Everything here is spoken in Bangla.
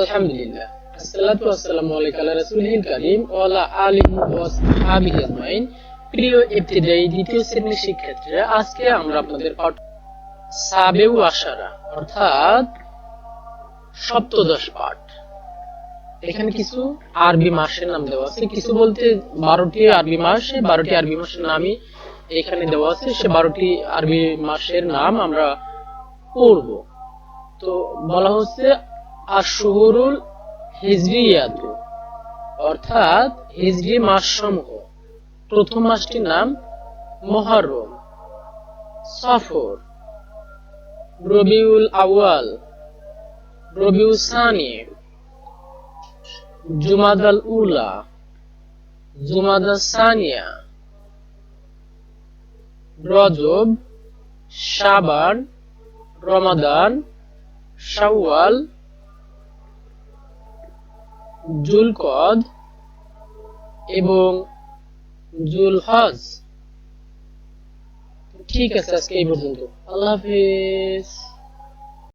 আলহামদুলিল্লাহ। আসসালাতু ওয়াসসালামু আলাইকা আলা রাসূলিল কারীম ওয়া আলা আলিহি ওয়া আজমাইন। প্রিয় ইবতিদায়ী দ্বিতীয় শ্রেণির শিক্ষার্থীরা, আজকে আমরা আপনাদের পাঠ সাবেউ আশারা, অর্থাৎ সপ্তদশ পাঠ। এখানে কিছু আরবি মাসের নাম দেওয়া আছে। কিছু বলতে বারোটি আরবি মাস বারোটি আরবি মাসের নামই এখানে দেওয়া আছে। সে বারোটি আরবি মাসের নাম আমরা পড়ব। তো বলা হচ্ছে আশুহুরুল হিজরিয়াতু, অর্থাৎ হিজরি মাস সমূহ প্রথম মাসটির নাম মহরম সফর। রবিউল আউয়াল। রবিউল সানি। জুমাদাল উলা। জুমাদা সানিয়া। রজব, শাবান, রমাদান, শাওয়াল জুলকদ এবং জুলহজ। ঠিক আছে আজকে এই পর্যন্ত। আল্লাহ হাফিজ।